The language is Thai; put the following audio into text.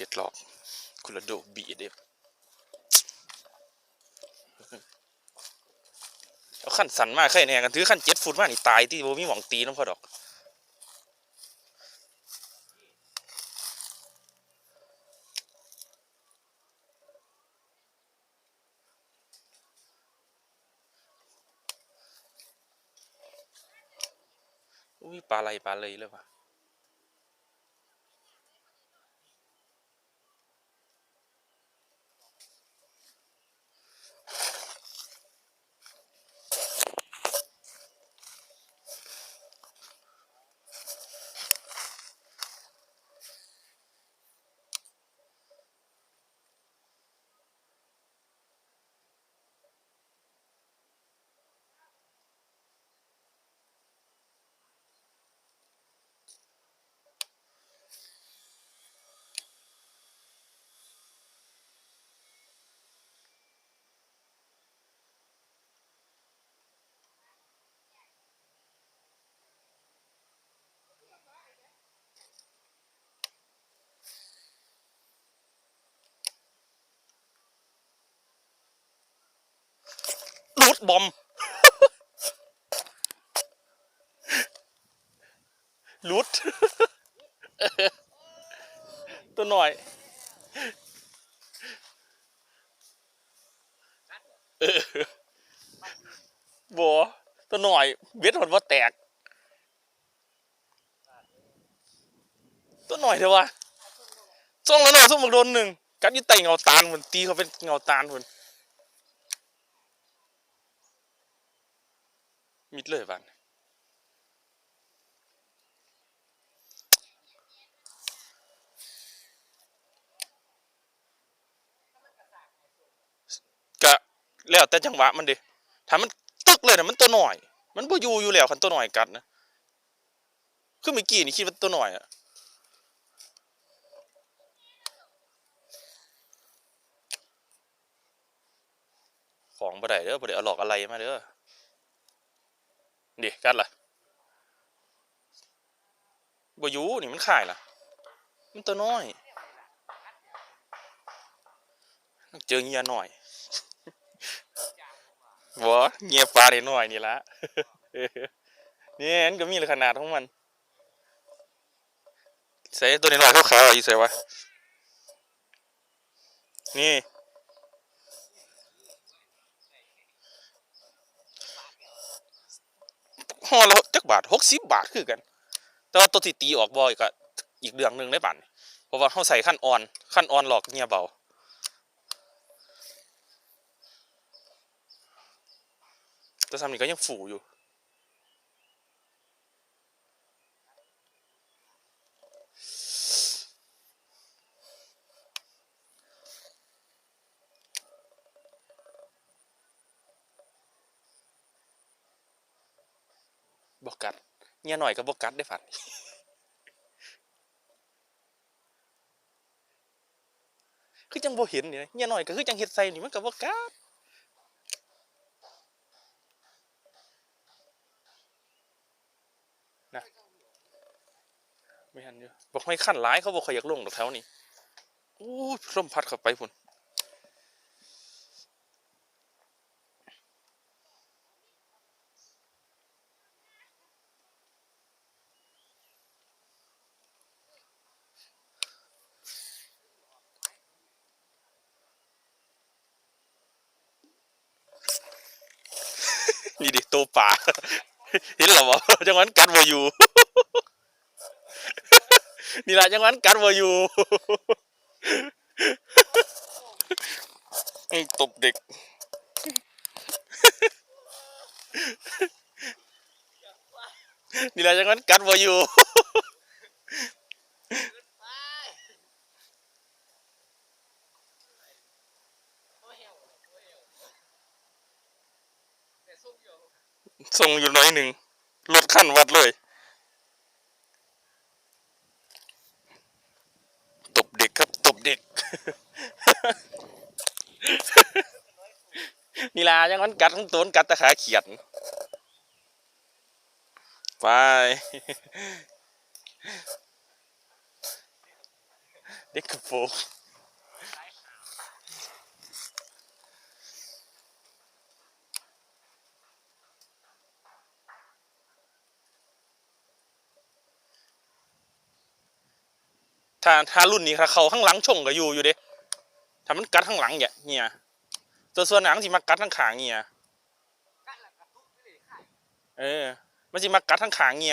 จ็ดหลอกคุณละโดบีเด็บเอาขั้นสันมากแค่แนกันถือขั้นเจ็ดฟุตมากนี่ตายที่โบมีหวังตีน้ำพอดอกอุ้ยปลาไหลปลาเลยเลยว่ะ บอมรูดตัวหน่อย เออบัวตัวหน่อย เบ็ดหดว่าแตก ตัวหน่อยเถอะวะส่งแล้วหน่อยส่งบักโดนหนึ่งกัดยี่ไตเงาตาลเหมือนตีเขาเป็นเงาตาลเหมือน มิดเลยบ้านกะแล้วแต่จังหวะมันดิถ้ามันตึกเลยนะมันตัวหน่อยมันบ่อยู่อยู่แล้วคันตัวหน่อยกัดนะคือเมื่อกี้นี่คิดว่าตัวหน่อยอะของบ่ได้เด้อบ่ได้เอาหลอกอะไรมาเด้อ ดิกัดล่ะบอยูนี่มันขายล่ะ มันตัวน้อยเจอเงียหน่อยบ่เงียปลาได้หน่อยนี่ละนี่มันก็มีขนาดของมันใส่ตัวนี้หน่อยเขาขาวอยู่ใส่วะนี่ ห่อละจักบาทหกสิบบาทคือกัน แต่ว่าตัวที่ตีออกบ่อยก็อีกเรื่องหนึ่งได้ปั่นเพราะว่าเขาใส่ขั้นอ่อนขั้นอ่อนหลอกเงียเบาแต่ซ้ำนี่ก็ยังฝูอยู่ บอกกัดเงียหน่อยก็บอกกัดได้ฝันคือจังบ่เห็นนี่นะเงียหน่อยก็คือจังเฮ็ดใส่นี่มันก็บ่กัดนะไม่หันอยู่บอกให้ขั้นหลายเขาบอกเขาอยากลงแถวนี้โอ้ยลมพัดเข้าไปพุ่น นี่ดิตัวป่าเห็นหรอวะจังหวันกัดวอยู่นี่แหละจังหวันกัดวอยู่ตบเด็กนี่แหละจังหวันกัดวอยู่ ส่งอยู่น้อยหนึ่งลดขั้นวัดเลย ตบเด็กครับ ตบเด็ก นี่ลายังมันกัดทั้งต้นกัดตะขาเขียน ไป เด็กกระโปรง ถ้าถ้ารุ่นนี้ถ้าเขาข้างหลังชงก็อยู่อยู่เด้ถ้ามันกัดข้างหลังเนี่ยเฮียตัวส่วนหนังสิมากัดข้างขางเนี่ยเออมันสิมากัดข้างขางเฮีย